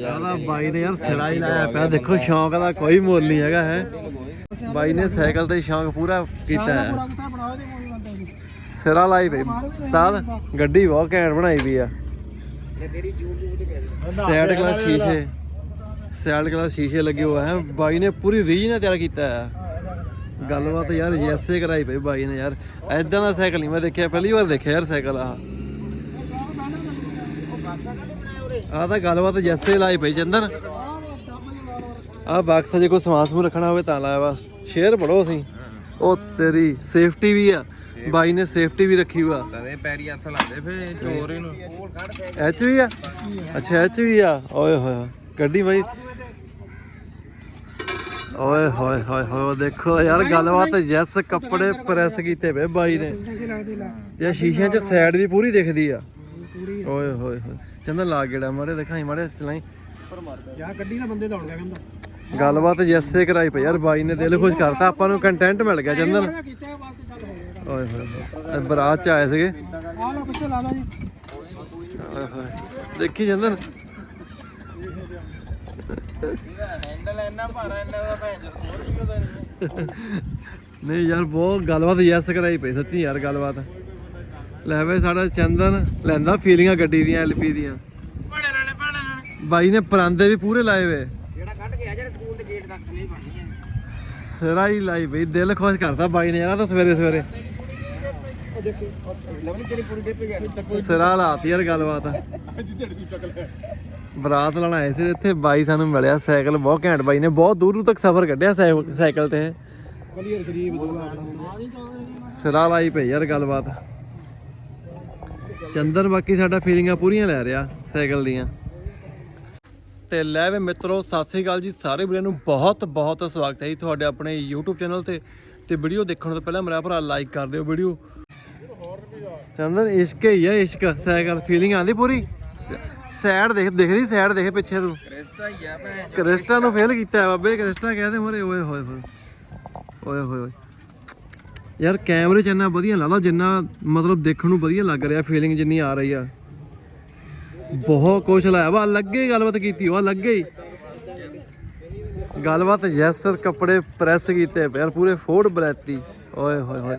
ਯਾਰਾ ਬਾਈ ਨੇ ਯਾਰ ਸਿਰਾ ਹੀ ਲਾਇਆ ਪਿਆ। ਦੇਖੋ ਸ਼ੌਂਕ ਦਾ ਕੋਈ ਮੁੱਲ ਨਹੀਂ ਹੈਗਾ ਹੈ। ਬਾਈ ਨੇ ਸਾਈਕਲ ਤੇ ਸ਼ੌਂਕ ਪੂਰਾ ਕੀਤਾ ਹੈ। ਸਿਰਾ ਲਾਈ ਪਈ। ਉਸਤਾਦ ਗੱਡੀ ਬਹੁਤ ਘੈਂਟ ਬਣਾਈ ਵੀ ਆ। ਸਾਈਡ ਗਲਾਸ ਸ਼ੀਸ਼ੇ। ਸਾਈਡ ਗਲਾਸ ਸ਼ੀਸ਼ੇ ਲੱਗੇ ਹੋਏ ਹੈ ਬਾਈ ਨੇ ਪੂਰੀ ਰੀਜ ਨਾਲ ਤਿਆਰ ਕੀਤਾ ਹੈ ਗੱਲਬਾਤ ਯਾਰ ਜੈਸੇ ਕਰਾਈ ਪਈ ਬਾਈ ਨੇ ਯਾਰ। ਐਦਾਂ ਦਾ ਸਾਈਕਲ ਨਹੀਂ ਮੈਂ ਦੇਖਿਆ ਪਹਿਲੀ ਵਾਰ ਦੇਖਿਆ ਯਾਰ ਸਾਈਕਲ ਆ ਆ ਤਾਂ ਗੱਲਬਾਤ ਜੈਸੇ ਲਾਈ ਪਈ ਚੰਦਨ ਆ ਬਾਕਸ ਜੇ ਕੋਈ ਸਮਾਨ ਸਮੂਹ ਰੱਖਣਾ ਹੋਵੇ ਤਾਂ ਲਾਇਆ ਬਸ ਸ਼ੇਅਰ ਪੜੋ ਅਸੀਂ ਉਹ ਤੇਰੀ ਸੇਫਟੀ ਵੀ ਆ। ਬਾਈ ਨੇ ਸੇਫਟੀ ਵੀ ਰੱਖੀ ਹੋਆ ਤਦੇ ਪੈਰੀ ਹੱਥ ਲਾਉਂਦੇ ਫੇ ਚੋਰ ਇਹਨੂੰ। ਐਚ ਵੀ ਆ? ਅੱਛਾ ਐਚ ਵੀ ਆ। ਓਏ ਹੋਏ ਗੱਡੀ ਬਾਈ। ਓਏ ਹੋਏ ਹੋਏ ਹੋਏ ਦੇਖੋ ਯਾਰ ਗੱਲਬਾਤ ਜੈਸ ਕੱਪੜੇ ਪ੍ਰੈਸ ਕੀਤੇ ਵੇ ਬਾਈ ਨੇ। ਤੇ ਸ਼ੀਸ਼ਿਆਂ 'ਚ ਸਾਈਡ ਵੀ ਪੂਰੀ ਦਿਖਦੀ ਆ। ਓਏ ਹੋਏ ਹੋਏ। ਚੰਦਾ ਲਾ ਗੇੜਾ ਮਾੜੇ ਦਿਖਾਈ ਮਾੜੇ ਚਲਾਈ। ਜਾ ਗੱਡੀ ਨਾ ਬੰਦੇ ਦੌੜ ਗਿਆ ਕਹਿੰਦਾ। ਗੱਲਬਾਤ ਜੈਸੇ ਕਰਾਈ ਪਈ ਯਾਰ ਬਾਈ ਨੇ ਦਿਲ ਖੁਸ਼ ਕਰਤਾ ਆਪਾਂ ਨੂੰ ਕੰਟੈਂਟ ਮਿਲ ਗਿਆ ਚੰਦਨ। ਕੀਤਾ ਬਸ ਚੱਲ ਹੋ ਗਿਆ। ਓਏ ਹੋਏ ਹੋਏ। ਇਹ ਬਰਾਤ ਚ ਆਏ ਸੀਗੇ। ਆ ਲੋ ਪਿੱਛੇ ਲਾ ਲਾ ਜੀ। ਓਏ ਹੋਏ। ਦੇਖੀ ਚੰਦਨ। ਹੈਂਡਲ ਇੰਨਾ ਭਾਰਾ ਇੰਨਾ ਦਾ ਭੈਣ ਸਕੋਰ ਵੀ ਉਹਦਾ ਨਹੀਂ ਨਹੀਂ ਯਾਰ ਬਹੁਤ ਗੱਲਬਾਤ ਯੈਸ ਕਰਾਈ ਪਈ ਸੱਚੀ ਯਾਰ ਗੱਲਬਾਤ। ਲੈ ਵੇ ਸਾਡਾ ਚੰਦਨ ਲੈਂਦਾ ਫੀਲਿੰਗਾਂ ਗੱਡੀ ਦੀਆਂ ਐਲਪੀ ਦੀਆਂ। ਪਾਣੇ ਨਾਲੇ ਨਾਲੇ ਬਾਈ ਨੇ ਪਰਾਂਦੇ ਵੀ ਪੂਰੇ ਲਾਏ ਵੇ। ਜਿਹੜਾ ਕੱਢ ਕੇ ਆ ਜਿਹੜੇ ਸਕੂਲ ਦੇ ਗੇਟ ਤੱਕ ਨਹੀਂ ਬਣਨੀ ਹੈ। ਸਿਰਾ ਹੀ ਲਾਈ ਬਈ ਦਿਲ ਖੁਸ਼ ਕਰਤਾ ਬਾਈ ਨੇ ਯਾਰ ਤਾਂ ਸਵੇਰੇ ਸਵੇਰੇ। ਸਿਰਾ ਲਾਤੀ ਯਾਰ ਗੱਲਬਾਤ। ਬਰਾਤ ਲੈਣ ਆਏ ਸੀ ਇੱਥੇ ਬਾਈ ਸਾਨੂੰ ਮਿਲਿਆ ਸਾਈਕਲ ਬਹੁਤ ਘੈਂਟ ਬਾਈ ਨੇ ਬਹੁਤ ਦੂਰ ਦੂਰ ਤੱਕ ਸਫ਼ਰ ਕੱਢਿਆ ਸਾਈ- ਸਾਈਕਲ ਤੇ। ਸਿਰਾ ਲਾਈ ਪਈ ਯਾਰ ਗੱਲਬਾਤ। ਚੰਦਨ ਬਾਕੀ ਸਾਡਾ ਫੀਲਿੰਗਾਂ ਪੂਰੀਆਂ ਲੈ ਰਿਹਾ ਸਾਈਕਲ ਦੀਆਂ। ਤੇ ਲੈ ਵੇ ਮਿੱਤਰੋ, ਸਤਿ ਸ੍ਰੀ ਅਕਾਲ ਜੀ ਸਾਰੇ ਵੀਰਾਂ ਨੂੰ। ਬਹੁਤ ਬਹੁਤ ਸਵਾਗਤ ਹੈ ਜੀ ਤੁਹਾਡੇ ਆਪਣੇ YouTube ਚੈਨਲ ਤੇ। ਤੇ ਵੀਡੀਓ ਦੇਖਣ ਤੋਂ ਪਹਿਲਾਂ ਮੇਰਾ ਭਰਾ ਲਾਈਕ ਕਰ ਦਿਓ ਵੀਡੀਓ। ਚੰਦਨ ਇਸ਼ਕ ਹੀ ਆ, ਇਸ਼ਕ। ਸਾਈਕਲ ਫੀਲਿੰਗ ਆਂਦੀ ਪੂਰੀ। ਸਾਈਡ ਦੇਖ, ਦੇਖਦੀ ਸਾਈਡ ਦੇਖ ਪਿੱਛੇ ਤੂੰ। ਕ੍ਰਿਸਟਾ ਹੀ ਆ ਭੈਣ ਕ੍ਰਿਸਟਾ ਨੂੰ ਫੇਲ ਕੀਤਾ ਹੈ ਬਾਬੇ। ਕ੍ਰਿਸਟਾ ਕਹਿੰਦੇ ਮੋਰੇ ਓਏ ਹੋਏ ਹੋਏ। ਓਏ ਹੋਏ ਹੋਏ। ਯਾਰ ਕੈਮਰੇ 'ਚ ਇੰਨਾ ਵਧੀਆ ਲੱਗਦਾ ਜਿੰਨਾ ਮਤਲਬ ਦੇਖਣ ਨੂੰ ਵਧੀਆ ਲੱਗ ਰਿਹਾ ਫੀਲਿੰਗ ਜਿੰਨੀ ਆ ਰਹੀ ਆ। ਬਹੁਤ ਕੁਛ ਲਾਇਆ। ਵਾ ਲੱਗੇ ਗੱਲਬਾਤ ਕੀਤੀ ਉਹ ਲੱਗੇ ਹੀ। ਗੱਲਬਾਤ ਯੈਸ ਸਰ ਕੱਪੜੇ ਪ੍ਰੈਸ ਕੀਤੇ ਪਏ ਯਾਰ ਪੂਰੇ ਫੋਰਡ ਬਲੈਤੀ। ਓਏ ਹੋਏ ਹੋਏ।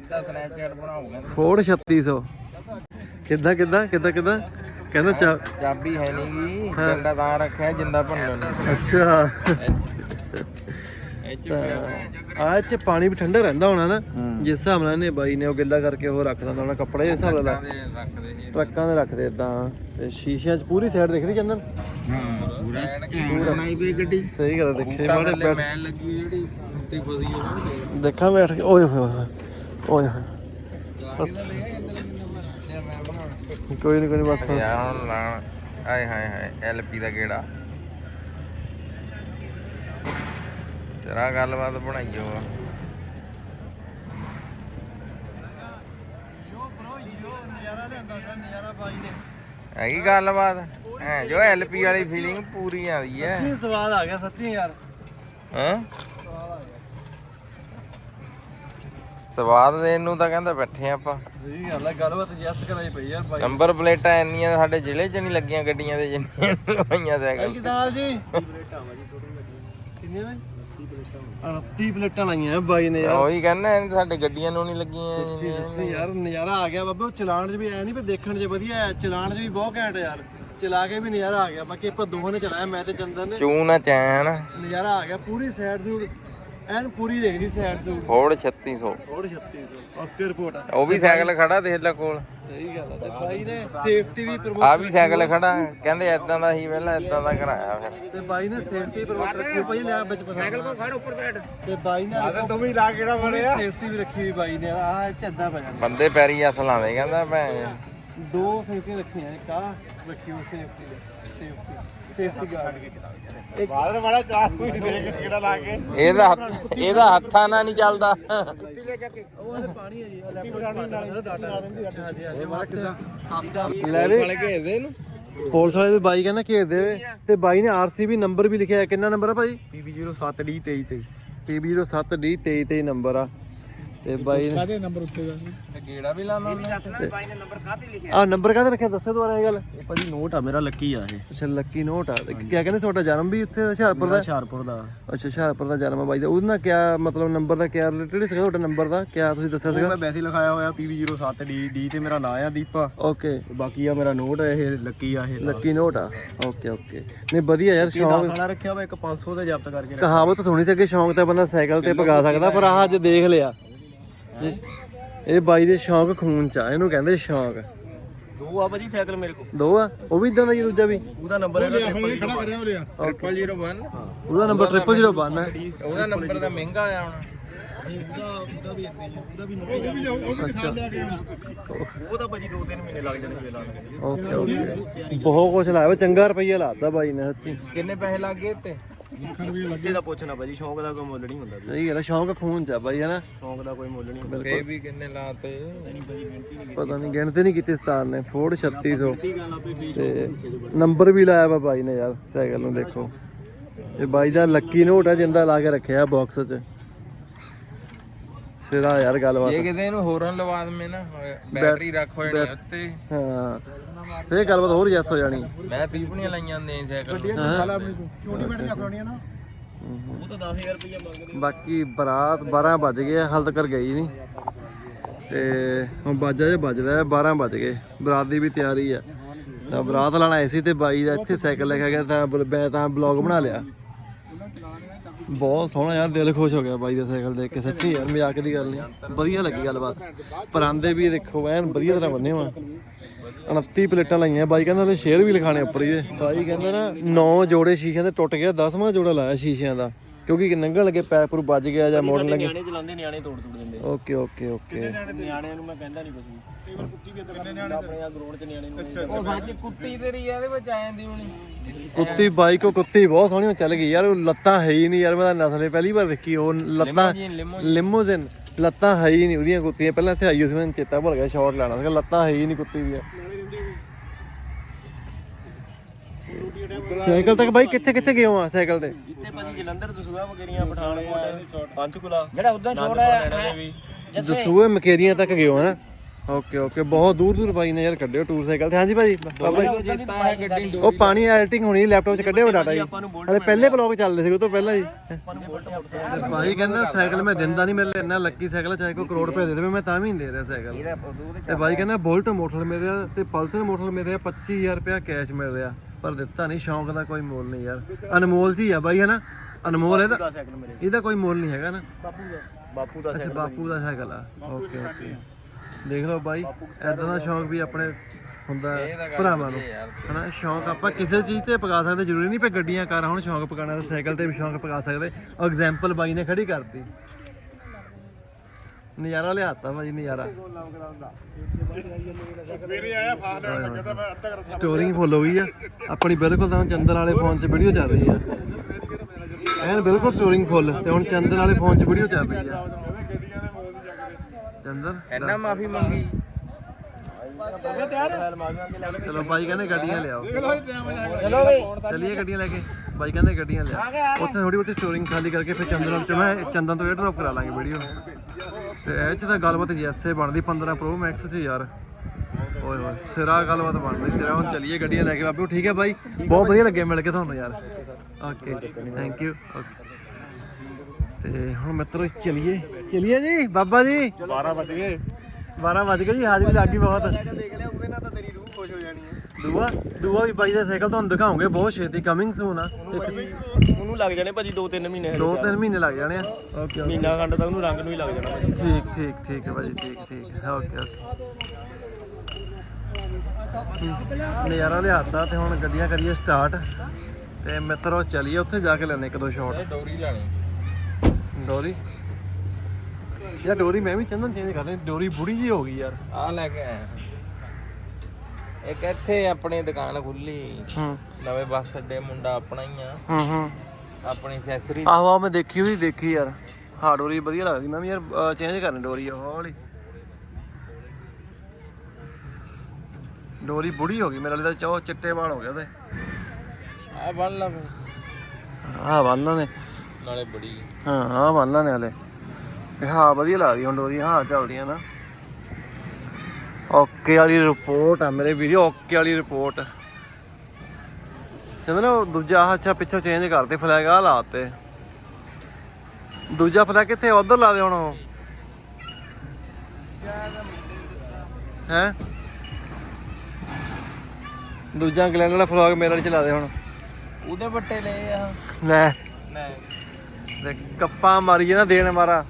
ਫੋਰਡ 3600 ਕਿੱਦਾਂ ਕਿੱਦਾਂ ਕਿੱਦਾਂ ਕਿੱਦਾਂ? ਕਹਿੰਦਾ ਚਾਬੀ ਹੈ ਨਹੀਂਗੀ ਡੰਡਾ ਤਾਂ ਰੱਖਿਆ ਜਿੰਦਾ ਭੰਨਣ ਅੱਛਾ। ਆ ਇਹ ਚ ਪਾਣੀ ਵੀ ਠੰਡਾ ਰਹਿੰਦਾ ਹੋਣਾ ਨਾ ਜਿਸ ਹਿਸਾਬ ਨਾਲ ਨੇ ਬਾਈ ਨੇ ਉਹ ਗਿੱਲਾ ਕਰਕੇ ਉਹ ਰੱਖ ਦਿੰਦਾ ਹੋਣਾ ਕੱਪੜੇ ਇਸ ਹਿਸਾਬ ਨਾਲ ਟਰੱਕਾਂ ਦੇ ਰੱਖਦੇ ਇਦਾਂ ਤੇ ਸ਼ੀਸ਼ਿਆਂ 'ਚ ਪੂਰੀ ਸਾਈਡ ਦਿਖਦੀ ਚੰਦਨ? ਹਾਂ ਪੂਰਾ ਪੂਰਾ। ਨਹੀਂ ਪਈ ਗੱਡੀ। ਸਹੀ ਗੱਲ ਹੈ, ਦੇਖੀ ਮਾੜੇ ਬੈਠ ਮੈਂ ਲੱਗੀ ਜਿਹੜੀ ਟੁੱਟੀ ਫਸੀ ਉਹ ਦੇਖਾਂ ਬੈਠ ਕੇ ਓਏ ਹੋਏ ਹੋਏ ਓਏ ਹੋਏ। ਅੱਛਾ। ਕੋਈ ਨਹੀਂ ਕੋਈ ਬਸ ਆਏ ਹਾਏ ਹਾਏ ਐਲਪੀ ਦਾ ਗੇੜਾ। ਸਿਰਾ ਗੱਲਬਾਤ ਬਣਾਈਓ ਆ ਹੈਗੀ ਗੱਲਬਾਤ? ਹੈ ਜੋ ਐਲਪੀ ਵਾਲੀ ਫੀਲਿੰਗ ਪੂਰੀ ਆਦੀ ਹੈ। ਸੱਚੀ ਸਵਾਦ ਆ ਗਿਆ ਸੱਚੀ ਯਾਰ। ਹੈਂ? ਸਵਾਦ ਦੇਣ ਨੂੰ ਤਾਂ ਕਹਿੰਦਾ ਬੈਠੇ ਆਪਾਂ। ਸਹੀ ਗੱਲ ਹੈ ਗੱਲਬਾਤ ਯੈਸ ਕਰਾਈ ਪਈ ਯਾਰ ਬਾਈ ਨੰਬਰ ਪਲੇਟਾਂ ਇੰਨੀਆਂ ਸਾਡੇ ਜ਼ਿਲ੍ਹੇ 'ਚ ਨਹੀਂ ਲੱਗੀਆਂ ਗੱਡੀਆਂ ਦੇ ਜਿੰਨੀਆਂ ਲਵਾਈਆਂ ਸਾਈਕਲ ਕਿਦਾਲ ਜੀ? ਕਿੰਨੇ ਵੇ 38 ਪਲੇਟਾਂ ਲਾਈਆਂ ਬਾਈ ਨੇ ਯਾਰ। ਉਹੀ ਕਹਿੰਦਾ ਸਾਡੇ ਗੱਡੀਆਂ ਨੂੰ ਨਹੀਂ ਲੱਗੀਆਂ ਸੱਚੀ ਸੱਚੀ ਯਾਰ ਨਜ਼ਾਰਾ ਆ ਗਿਆ ਬਾਬੇ ਚਲਾਣ 'ਚ ਵੀ ਐ ਨਹੀਂ ਵੀ ਦੇਖਣ 'ਚ ਵਧੀਆ ਹੈ ਚਲਾਣ 'ਚ ਵੀ ਬਹੁਤ ਘੈਂਟ ਯਾਰ। ਚਲਾ ਕੇ ਵੀ ਨਜ਼ਾਰਾ ਆ ਗਿਆ। ਬਾਕੀ ਆਪਾਂ ਦੋਹਾਂ ਨੇ ਚਲਾਇਆ ਮੈਂ ਤੇ ਚੰਦਨ ਨੇ। ਚੂੰ ਨਾ ਚੈਨ ਨਜ਼ਾਰਾ ਆ ਗਿਆ ਪੂਰੀ ਸਾਈਡ ਤੋਂ ਐਨ ਪੂਰੀ ਦੇਖਦੀ ਸਾਈਡ ਤੋਂ ਫੋੜ 3600 ਹੋਰ 3600 ਓਕੇ ਰਿਪੋਰਟ ਉਹ ਵੀ ਸਾਈਕਲ ਖੜਾ ਦੇਖ ਲੈ ਕੋਲ। ਸਹੀ ਗੱਲ ਆ। ਤੇ ਬਾਈ ਨੇ ਸੇਫਟੀ ਵੀ ਪ੍ਰਮੋਟ ਆ ਵੀ ਸਾਈਕਲ ਖੜਾ ਕਹਿੰਦੇ ਐਦਾਂ ਦਾ ਹੀ ਪਹਿਲਾਂ ਐਦਾਂ ਦਾ ਕਰਾਇਆ ਫਿਰ। ਤੇ ਬਾਈ ਨੇ ਸੇਫਟੀ ਪ੍ਰਮੋਟ ਰੱਖੀ ਭਾਈ ਲਿਆ ਵਿੱਚ ਸਾਈਕਲ ਕੋ ਖੜ ਉੱਪਰ ਬੈਠ। ਤੇ ਬਾਈ ਨੇ ਆ ਤੂੰ ਵੀ ਲਾ ਕਿਹੜਾ ਬਣਿਆ ਸੇਫਟੀ ਵੀ ਰੱਖੀ ਹੋਈ ਬਾਈ ਨੇ। ਆ ਇਹ ਚ ਏਦਾਂ ਪੈ ਜਾਂਦਾ ਬੰਦੇ ਪੈਰੀ ਹੱਥ ਲਾਉਂਦੇ ਕਹਿੰਦਾ ਭੈਣ। ਦੋ ਸੇਫਟੀ ਰੱਖੀਆਂ ਇੱਕ ਆ ਰੱਖੀ ਉਹ ਸੇਫਟੀ ਸੇਫਟੀ ਸੇਫਟੀ ਗਾਰਡ ਬਾਹਰ ਵਾਲਾ ਚਾਰ ਕੋਈ ਨਹੀਂ ਦੇਖ ਕਿਹੜਾ ਲਾ ਕੇ। ਇਹਦਾ ਹੱਥ ਇਹਦਾ ਹੱਥਾਂ ਨਾਲ ਨਹੀਂ ਚੱਲਦਾ। ਉਹ ਹਲੇ ਪਾਣੀ ਹੈ ਜੀ ਉਹ ਲੈਪਟਾਪ ਨਾਲ ਡਾਟਾ ਹਾਂਜੀ ਹਾਂਜੀ ਮਾਰਕ ਲੈ ਲੈ ਵਾਲੇ ਘੇਰਦੇ ਇਹਨੂੰ? ਪੁਲਿਸ ਵਾਲੇ ਵੀ ਬਾਈ ਕਹਿੰਦਾ ਘੇਰ ਦੇ ਤੇ ਬਾਈ ਨੇ ਆਰਸੀਬੀ ਨੰਬਰ ਵੀ ਲਿਖਿਆ ਕਿੰਨਾ ਨੰਬਰ ਆ ਭਾਈ PB07D23 PB07D2323 ਨੰਬਰ ਆ। ਤੇ ਬਾਈ ਨੇ ਕਾਦੇ ਨੰਬਰ ਉੱਤੇ ਦਾ? ਤੇ ਗੇੜਾ ਵੀ ਲਾਣਾ ਆ ਨੰਬਰ ਕਾਹਦੇ ਰੱਖਿਆ? ਦੱਸੇ ਦੁਬਾਰਾ ਇਹ ਗੱਲ। ਇਹ ਭਾਜੀ ਨੋਟ ਆ ਮੇਰਾ ਲੱਕੀ ਆ ਇਹ। ਅੱਛਾ ਲੱਕੀ ਨੋਟ ਆ। ਕੀ ਕਹਿੰਦੇ ਤੁਹਾਡਾ ਜਨਮ ਵੀ ਉੱਥੇ ਹੁਸ਼ਿਆਰਪੁਰ ਦਾ? ਹੁਸ਼ਿਆਰਪੁਰ ਦਾ। ਅੱਛਾ ਹੁਸ਼ਿਆਰਪੁਰ ਦਾ ਜਨਮ ਆ ਬਾਈ ਦਾ। ਉਹਦੇ ਨਾਲ ਕਿਆ ਮਤਲਬ ਨੰਬਰ ਦਾ ਕਿਆ ਰਿਲੇਟਡ ਸੀਗਾ ਤੁਹਾਡਾ ਨੰਬਰ ਦਾ? ਕਿਆ ਤੁਸੀਂ ਦੱਸਿਆ ਸੀਗਾ? ਮੈਂ ਵੈਸੇ ਲਿਖਾਇਆ ਹੋਇਆ PV07 ਡੀ ਡੀ ਤੇ ਮੇਰਾ ਨਾਂ ਆ ਦੀਪਾ। ਓਕੇ ਤੇ ਬਾਕੀ ਆ ਮੇਰਾ ਨੋਟ ਇਹ ਲੱਕੀ ਆ ਇਹ। ਲੱਕੀ ਨੋਟ ਆ। ਓਕੇ ਓਕੇ ਨਹੀਂ ਵਧੀਆ ਯਾਰ ਸ਼ੌਂਕ ਸਾਲਾ ਰੱਖਿਆ ਹੋਇਆ ਇੱਕ 500 ਦਾ ਜ਼ਬਤ ਕਰਕੇ। ਕਹਾਵਤ ਸੁਣੀ ਸੀ ਕਿ ਸ਼ੌਂਕ ਤਾਂ ਬੰਦਾ ਸਾਈਕਲ ਤੇ ਭਗਾ ਸਕਦਾ ਪਰ ਆਹ ਅੱਜ ਦੇਖ ਲਿਆ। ਇਹ ਬਾਈ ਦੇ ਸ਼ੌਂਕ ਖੂਨ ਚ ਆ ਇਹਨੂੰ ਕਹਿੰਦੇ ਸ਼ੌਂਕ। ਦੋ ਆ ਭਾਜੀ ਸਾਈਕਲ ਮੇਰੇ ਕੋਲ। ਦੋ ਆ? ਉਹ ਵੀ ਇਦਾਂ ਦਾ ਹੀ ਦੂਜਾ ਵੀ? ਉਹਦਾ ਨੰਬਰ ਹੈਗਾ ਟ੍ਰਿਪਲ ਖੜਾ ਕਰਿਆ ਹੋ ਲਿਆ। 001 ਉਹਦਾ ਨੰਬਰ 0001 ਹੈ ਉਹਦਾ ਨੰਬਰ ਤਾਂ ਮਹਿੰਗਾ ਆ ਹੁਣ। ਉਹਦਾ ਉਹਦਾ ਵੀ ਉਹਦਾ ਵੀ ਨੋਟ ਅੱਛਾ। ਉਹਦਾ ਭਾਜੀ 2-3 ਮਹੀਨੇ ਲੱਗ ਜਾਣੇ ਵੇਲਾ ਓਕੇ ਓਕੇ। ਬਹੁਤ ਕੁਝ ਲਾਇਆ ਚੰਗਾ ਰੁਪਈਆ ਲਾਤਾ ਬਾਈ ਨੇ ਸੱਚੀ। ਕਿੰਨੇ ਪੈਸੇ ਲੱਗੇ ਤੇ ਲੱਗੇ। ਦਾ ਪੁੱਛਣਾ ਭਾਜੀ ਸ਼ੌਂਕ ਦਾ ਕੋਈ ਮੁੱਲ ਨਹੀਂ ਹੁੰਦਾ ਵੀ। ਸਹੀ ਗੱਲ ਆ, ਸ਼ੌਂਕ ਖੂਨ ਚ ਆ ਬਾਈ ਹਨਾ? ਸ਼ੌਂਕ ਦਾ ਕੋਈ ਮੁੱਲ ਨਹੀਂ ਹੁੰਦਾ। ਇਹ ਵੀ ਕਿੰਨੇ ਲਾਤੇ? ਨਹੀਂ ਭਾਜੀ ਗਿਣਤੀ ਨਹੀਂ ਪਤਾ ਨਹੀਂ ਗਿਣਤੀ ਨਹੀਂ ਕੀਤੀ ਸਤਾਰ ਨੇ ਫੋਰਡ 3600 ਕੀਤੀ ਗੱਲ ਆਪੇ ਵੀ ਤੇ ਨੰਬਰ ਵੀ ਲਾਇਆ ਵਾ ਬਾਈ ਨੇ ਯਾਰ ਸਾਈਕਲ ਨੂੰ ਦੇਖੋ। ਇਹ ਬਾਈ ਦਾ ਲੱਕੀ ਨੋਟ ਆ ਜਿੰਦਾ ਲਾ ਕੇ ਰੱਖਿਆ ਬਾਕਸ 'ਚ। ਸਿਰਾ ਯਾਰ ਗੱਲਬਾਤ। ਇਹ ਕਿਤੇ ਇਹਨੂੰ ਹੋਰਨ ਲਵਾ ਦਵੇਂ ਨਾ ਬੈਟਰੀ ਰੱਖ ਹੋ ਜਾਣੀ ਉੱਤੇ। ਹਾਂ। ਫੇਰ ਗੱਲਬਾਤ ਹੋਰ ਜੈਸ ਹੋ ਜਾਣੀ। ਮੈਂ ਪੀਪਣੀਆਂ ਲਾਈਆਂ ਨੇ ਸਾਈਕਲ ਨੂੰ। ਛੋਟੀ ਬੈਟਰੀ ਰੱਖਣੀ ਆ ਨਾ? ਉਹ ਤਾਂ 10000 ਰੁਪਏ ਮੰਗਦੇ ਬਾਕੀ ਬਰਾਤ 12 ਵੱਜ ਗਏ ਆ, ਹਾਲੇ ਤੱਕ ਗਈ ਨਹੀਂ ਤੇ ਹੁਣ ਬਾਜਾ ਜੇ ਵੱਜਦਾ ਹੈ 12 ਵੱਜ ਗਏ। ਬਰਾਤ ਦੀ ਵੀ ਤਿਆਰੀ ਆ। ਤਾਂ ਬਰਾਤ ਲਾਣਾ ਆਏ ਸੀ ਤੇ ਬਾਈ ਦਾ ਇੱਥੇ ਸਾਈਕਲ ਲੈ ਕੇ ਗਿਆ ਤਾਂ ਮੈਂ ਤਾਂ ਬਲੌਗ ਬਣਾ ਲਿਆ। ਬਹੁਤ ਸੋਹਣਾ ਯਾਰ, ਦਿਲ ਖੁਸ਼ ਹੋ ਗਿਆ ਬਾਈ ਦਾ ਸਾਈਕਲ ਦੇਖ ਕੇ, ਸੱਚੀ ਯਾਰ, ਮਜ਼ਾਕ ਦੀ ਗੱਲ ਨਹੀਂ। ਵਧੀਆ ਲੱਗੀ ਗੱਲਬਾਤ। ਪਰਾਂਦੇ ਵੀ ਦੇਖੋ, ਐਨ ਵਧੀਆ ਤਰ੍ਹਾਂ ਬੰਨੇ ਵਾ 29 ਪਲੇਟਾਂ ਲਾਈਆਂ, ਬਾਈ ਕਹਿੰਦਾ ਉਹਨੇ ਸ਼ੇਅਰ ਵੀ ਲਿਖਾਣੇ ਉੱਪਰ ਹੀ। ਬਾਈ ਕਹਿੰਦਾ ਨਾ 9 ਜੋੜੇ ਸ਼ੀਸ਼ਿਆਂ ਦੇ ਟੁੱਟ ਗਿਆ 10ਵਾਂ ਜੋੜਾ ਲਾਇਆ ਸ਼ੀਸ਼ਿਆਂ ਦਾ। ਕਿਉਂਕਿ ਕਿ ਨੰਗਣ ਲੱਗੇ ਪੈਰ ਪੂਰ ਵੱਜ ਗਿਆ ਜਾਂ ਮੋੜਨ ਲੱਗੇ। ਨਿਆਣੇ ਚਲਾਉਂਦੇ ਨਿਆਣੇ ਤੋੜ ਤੋੜ ਦਿੰਦੇ। Okay okay okay. ਨਿਆਣਿਆਂ ਨੂੰ ਮੈਂ ਕਹਿੰਦਾ ਨਹੀਂ ਕੁਝ ਵੀ। ਕਈ ਵਾਰ ਕੁੱਤੀ ਵੀ ਇਦਾਂ ਨਿਆਣੇ ਆਪਣੇ ਆ ਗਰਾਊਂਡ 'ਚ ਨਿਆਣੇ ਨੂੰ ਉਹ ਸੱਚ ਕੁੱਤੀ ਤੇਰੀ ਇਹਦੇ ਵਿੱਚ ਆ ਜਾਂਦੀ ਹੋਣੀ। ਕੁੱਤੀ ਬਾਈਕ ਉਹ ਕੁੱਤੀ ਬਹੁਤ ਸੋਹਣੀ ਚੱਲ ਗਈ ਯਾਰ ਉਹ ਲੱਤਾਂ ਹੈ ਹੀ ਨਹੀਂ ਯਾਰ ਮੈਂ ਤਾਂ ਨਸਲੇ ਪਹਿਲੀ ਵਾਰ ਦੇਖੀ ਉਹ ਲੱਤਾਂ ਲਿਮੋਜੀਨ ਲਿਮੋ ਲਿਮੋਜ਼ਨ ਲੱਤਾਂ ਹੈ ਹੀ ਨਹੀਂ ਉਹਦੀਆਂ ਕੁੱਤੀਆਂ ਪਹਿਲਾਂ ਇੱਥੇ ਆਈ ਸੀ ਮੈਨੂੰ ਚੇਤਾ ਭੁੱਲ ਗਿਆ ਸ਼ਾਟ ਲੈਣਾ ਸੀਗਾ ਲੱਤਾਂ ਹੈ ਹੀ ਨਹੀਂ ਕੁੱਤੀ ਦੀਆਂ। ਸਾਈਕਲ ਤੱਕ ਬਾਈ ਕਿੱਥੇ ਕਿੱਥੇ ਗਏ ਹੋ ਆ ਸਾਈਕਲ ਤੇ? ਇੱਥੇ ਭਾਜੀ ਜਲੰਧਰ ਦਸੂਆ ਵਗੇਰੀਆਂ ਪਠਾਨਕੋਟ ਪੰਚਕੁਲਾ। ਜਿਹੜਾ ਉਦੋਂ ਛੋੜਾ ਹੈ? ਵੀ ਦਸੂਏ ਮਕੇਰੀਆਂ ਤੱਕ ਗਏ ਹੋ ਹਨਾ ਓਕੇ ਓਕੇ ਬਹੁਤ ਦੂਰ ਦੂਰ ਬਾਈ ਨੇ ਯਾਰ ਕੱਢਿਓ ਟੂਰ ਸਾਈਕਲ ਤੇ। ਹਾਂਜੀ ਭਾਜੀ ਉਹ ਪਾਣੀ ਐਡਿਟਿੰਗ ਹੋਣੀ ਲੈਪਟਾਪ 'ਚ ਕੱਢਿਆ ਹੋਇਆ ਡਾਟਾ ਜੀ ਅਰੇ ਪਹਿਲੇ ਬਲੌਗ ਚੱਲਦੇ ਸੀ ਉਹ ਤੋਂ ਪਹਿਲਾਂ ਜੀ। ਭਾਈ ਕਹਿੰਦਾ ਸਾਈਕਲ ਮੈਂ ਦਿੰਦਾ ਨਹੀਂ ਮੇਰੇ ਲਈ ਇੰਨਾ ਲੱਕੀ ਸਾਈਕਲ ਚਾਹੇ ਕੋਈ ਕਰੋੜ ਰੁਪਏ ਦੇ ਦੇਵੇ ਮੈਂ ਤਾਂ ਵੀ ਨਹੀਂ ਦੇ ਰਿਹਾ ਸਾਈਕਲ। ਤੇ ਭਾਈ ਕਹਿੰਦਾ ਬੁਲਟ ਮੋਟਰ ਮਿਲ ਰਿਹਾ ਤੇ ਪਲਸਰ ਮੋਟਰ ਮਿਲ ਰਿਹਾ 25000 ਰੁਪਇਆ ਕੈਸ਼ ਮਿਲ ਰਿਹਾ। ਪਰ ਦਿੱਤਾ ਨਹੀਂ ਸ਼ੌਂਕ ਦਾ ਕੋਈ ਮੁੱਲ ਨਹੀਂ ਯਾਰ। ਅਨਮੋਲ ਜੀ ਆ ਬਾਈ ਹੈ ਨਾ ਅਨਮੋਲ ਇਹਦਾ ਸਾਈਕਲ ਮੇਰੇ ਇਹਦਾ ਕੋਈ ਮੁੱਲ ਨਹੀਂ ਹੈਗਾ ਨਾ। ਬਾਪੂ ਦਾ। ਬਾਪੂ ਦਾ ਅੱਛਾ ਬਾਪੂ ਦਾ ਸਾਈਕਲ ਆ। Okay okay. ਦੇਖ ਲਓ ਬਾਈ ਐਦਾਂ ਦਾ ਸ਼ੌਂਕ ਵੀ ਆਪਣੇ ਹੁੰਦਾ ਭਰਾਵਾਂ ਨੂੰ। ਹਨਾ ਸ਼ੌਂਕ ਆਪਾਂ ਕਿਸੇ ਚੀਜ਼ ਤੇ ਪਕਾ ਸਕਦੇ ਜ਼ਰੂਰੀ ਨਹੀਂ ਪਈ ਗੱਡੀਆਂ ਕਾਰਾਂ ਹੁਣ ਸ਼ੌਂਕ ਪਕਾਣਾ ਤਾਂ ਸਾਈਕਲ ਤੇ ਵੀ ਸ਼ੌਂਕ ਪਕਾ ਸਕਦੇ। ਐਗਜ਼ਾਮਪਲ ਬਾਈ ਨੇ ਖੜੀ ਕਰਤੀ। ਨਜ਼ਾਰਾ ਲਿਆਤਾ ਭਾਜੀ ਨਜ਼ਾਰਾ। ਸਵੇਰੇ ਆਇਆ ਫਾਸ ਲੈਣ ਲੱਗਾ ਤਾਂ ਮੈਂ ਅੱਧਾ ਕਰ ਸਟੋਰਿੰਗ ਫੁੱਲ ਹੋ ਗਈ ਆ। ਆਪਣੀ ਬਿਲਕੁਲ ਤਾਂ ਚੰਦਨ ਵਾਲੇ ਫੋਨ 'ਚ ਵੀਡੀਓ ਚੱਲ ਰਹੀ ਆ। ਐਨ ਬਿਲਕੁਲ ਸਟੋਰਿੰਗ ਫੁੱਲ ਤੇ ਹੁਣ ਚੰਦਨ ਵਾਲੇ ਫੋਨ 'ਚ ਵੀਡੀਓ ਚੱਲ ਰਹੀ ਆ। ਚੰਦਨ ਇੰਨਾ ਮਾਫੀ ਮੰਗੀ। ਚਲੋ ਬਾਈ ਕਹਿੰਦੇ ਗੱਡੀਆਂ ਲਿਆਓ। ਚਲੋ ਬਈ ਚਲਿਏ ਗੱਡੀਆਂ ਲੈ ਕੇ। ਬਾਈ ਕਹਿੰਦੇ ਗੱਡੀਆਂ ਲਿਆ। ਉੱਥੇ ਥੋੜੀ ਬਹੁਤੀ ਸਟੋਰਿੰਗ ਖਾਲੀ ਕਰਕੇ ਫਿਰ ਚੰਦਨ ਨਾਲ ਚ ਮੈਂ ਚੰਦਨ ਤੋਂ ਇਹ ਡ੍ਰੌਪ ਕਰਾ ਲਾਂਗੇ ਵੀਡੀਓ ਤੇ ਇਹ ਚ ਤਾਂ ਗੱਲਬਾਤ ਜੈਸੇ ਬਣਦੀ 15 ਪ੍ਰੋ ਮੈਕਸ ਚ ਯਾਰ। ਓਏ ਹੋਏ ਸਿਰਾ ਗੱਲਬਾਤ ਬਣਦੀ ਸਿਰਾ। ਹੁਣ ਚਲਿਏ ਗੱਡੀਆਂ ਲੈ ਕੇ ਬਾਬੂ। ਠੀਕ ਹੈ ਬਾਈ ਬਹੁਤ ਵਧੀਆ ਲੱਗੇ ਮਿਲ ਕੇ ਤੁਹਾਨੂੰ ਯਾਰ। ਓਕੇ ਥੈਂਕ ਯੂ ਓਕੇ ਤੇ ਹੁਣ ਮਿੱਤਰੋ ਚਲਿਏ। ਚਲਿਏ ਜੀ ਬਾਬਾ ਜੀ। 12 ਵਜ ਗਏ। 12 ਵਜ ਗਏ ਜੀ ਹਾਜ਼ਰੀ ਲੱਗੀ ਬਹੁਤ। ਖੁਸ਼ ਹੋ ਜਾਣੀ ਹੈ। ਦੂਆ ਦੂਆ ਵੀ ਬਾਈ ਦਾ ਸਾਈਕਲ ਤੁਹਾਨੂੰ ਦਿਖਾਉਂਗੇ ਬਹੁਤ ਛੇਤੀ ਕਮਿੰਗ ਸੂਨ ਆ। ਉਹਨੂੰ ਲੱਗ ਜਾਣੇ ਭਾਜੀ 2-3 ਮਹੀਨੇ ਦੋ ਤਿੰਨ ਮਹੀਨੇ ਲੱਗ ਜਾਣੇ ਆ। ਓਕੇ ਮਹੀਨਾ ਖੰਡ ਤੱਕ ਉਹਨੂੰ ਰੰਗ ਨੂੰ ਹੀ ਲੱਗ ਜਾਣਾ ਭਾਜੀ। ਠੀਕ ਠੀਕ ਠੀਕ ਹੈ ਭਾਜੀ ਠੀਕ ਠੀਕ ਓਕੇ ਓਕੇ। ਨਜ਼ਾਰਾ ਲਿਆਤਾ ਤੇ ਹੁਣ ਗੱਡੀਆਂ ਕਰੀਏ ਸਟਾਰਟ ਤੇ ਮਿੱਤਰੋ ਚਲੀਏ ਉੱਥੇ ਜਾ ਕੇ ਲੈਣੇ ਇੱਕ ਦੋ ਸ਼ਾਟ ਡੋਰੀ ਲਾਣੀ ਡੋਰੀ? ਯਾਰ ਡੋਰੀ ਮੈਂ ਵੀ ਚੰਦਨ ਚੇਂਜ ਕਰ ਰਹੀ ਡੋਰੀ ਬੁੜੀ ਜੀ ਹੋ ਗਈ ਯਾਰ। ਆ ਲੈ ਕੇ ਆਇਆ। ਇੱਕ ਇੱਥੇ ਆਪਣੀ ਦੁਕਾਨ ਖੁੱਲੀ। ਹੂੰ। ਨਵੇਂ ਬੱਸ ਅੱਡੇ ਮੁੰਡਾ ਆਪਣਾ ਹੀ ਆ। ਹੂੰ ਹੂੰ। ਆਪਣੀ ਐਕਸੈਸਰੀ ਆਹੋ ਆਹ ਮੈਂ ਦੇਖੀ ਹੋਈ ਦੇਖੀ ਯਾਰ। ਹਾਂ ਡੋਰੀ ਵਧੀਆ ਲੱਗਦੀ। ਮੈਂ ਵੀ ਯਾਰ ਚੇਂਜ ਕਰਨੀ ਡੋਰੀ ਉਹ ਵਾਲੀ। ਡੋਰੀ ਬੁੜੀ ਹੋ ਗਈ ਮੇਰੇ ਵਾਲੀ ਤਾਂ ਚੋ ਚਿੱਟੇ ਵਾਲ ਹੋ ਗਏ ਉਹਦੇ। ਆ ਬਣ ਲਾ। ਆਹ ਬੰਨਾਂ ਨੇ ਨਾਲੇ ਬੜੀ। ਹਾਂ ਆਹ ਬੰਨਾਂ ਨੇ ਹਲੇ। ਹਾਂ ਵਧੀਆ ਲੱਗਦੀ ਹੁਣ ਡੋਰੀ। ਹਾਂ ਚੱਲਦੀਆਂ ਨਾ। ਓਕੇ ਵਾਲੀ ਰਿਪੋਰਟ ਆ ਮੇਰੇ ਵੀਡੀਓ ਓਕੇ ਵਾਲੀ ਰਿਪੋਰਟ। ਕਹਿੰਦੇ ਨਾ ਦੂਜਾ ਆਹ ਅੱਛਾ ਪਿੱਛੋਂ ਚੇਂਜ ਕਰਤੇ ਫਲੈਗ ਆ ਲਾਤੇ। ਦੂਜਾ ਫਲੈਗ ਕਿੱਥੇ ਉਧਰ ਲਾ ਦੇ ਹੁਣ ਉਹ। ਹੈ? ਦੂਜਾ ਇੰਗਲੈਂਡ ਵਾਲਾ ਫਲੈਗ ਮੇਰੇ ਵਾਲੇ ਚ ਲਾ ਦੇ ਹੁਣ। ਉਹਦੇ ਵੱਟੇ ਲਏ ਆ। ਲੈ। ਤੇ ਕੱਪਾਂ ਮਾਰੀ ਨਾ ਦੇਣ ਮਾਰਾ।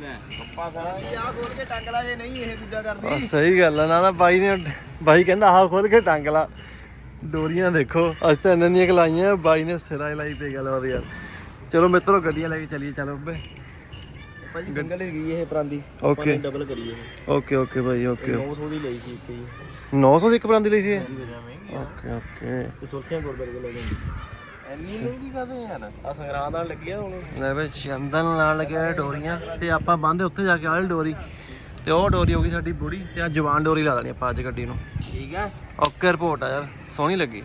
ਲੈ। ਪੱਪਾ ਖਾਣਾ ਇਹ ਆ ਖੋਲ ਕੇ ਟੰਗ ਲਾ ਜੇ ਨਹੀਂ ਇਹ ਦੂਜਾ ਆ ਕਰਦੀ ਸਹੀ ਗੱਲ ਆ ਨਾ ਨਾ ਬਾਈ ਨੇ ਬਾਈ ਕਹਿੰਦਾ ਆਹ ਖੋਲ ਕੇ ਟੰਗ ਲਾ ਡੋਰੀਆਂ ਦੇਖੋ ਅੱਜ ਤਾਂ ਇੰਨੀਆਂ ਨੀਆਂ ਲਾਈਆਂ ਬਾਈ ਨੇ ਸਿਰਾ ਲਾਈ ਤੇ ਗੱਲ ਉਹਦੀ ਯਾਰ। ਚਲੋ ਮਿੱਤਰੋ ਗੱਡੀਆਂ ਲੈ ਕੇ ਚੱਲੀਏ ਚਲੋ ਬੱਬੇ ਭਾਜੀ ਸਿੰਗਲ ਹੀ ਗਈ ਇਹ ਪਰਾਂਦੀ। ਓਕੇ ਡਬਲ ਕਰੀਏ ਓਕੇ ਓਕੇ ਬਾਈ ਓਕੇ 900 ਦੀ ਲਈ ਸੀ ਇੱਕ ਹੀ 900 ਦੀ ਇੱਕ ਬਰਾਂਦੀ ਲਈ ਸੀ ਓਕੇ ਓਕੇ ਤੇ ਸੁਰਖੀਆਂ ਗੁਰਦੁਆਰੇ ਕੋਲ ਲੈ ਜਾਂਦੀ। ਇੰਨੀ ਮਹਿੰਗੀ ਕਾਹਦੇ ਯਾਰ? ਆ ਸੰਗਰਾਂਦ ਨਾਲ ਲੱਗੀ ਆ ਹੁਣ। ਲੈ ਨਾਲ ਲੱਗਿਆ ਡੋਰੀਆਂ ਤੇ ਆਪਾਂ ਬੰਦੇ ਉੱਥੇ ਜਾ ਕੇ ਆਹ ਵਾਲੀ ਡੋਰੀ ਤੇ ਉਹ ਡੋਰੀ ਹੋ ਗਈ ਸਾਡੀ ਬੁੜੀ ਤੇ ਆ ਜਵਾਨ ਡੋਰੀ ਲਾ ਦੇਣੀ ਆਪਾਂ ਅੱਜ ਗੱਡੀ ਨੂੰ। ਠੀਕ ਆ ਓਕੇ ਰਿਪੋਰਟ ਆ ਯਾਰ ਸੋਹਣੀ ਲੱਗੀ।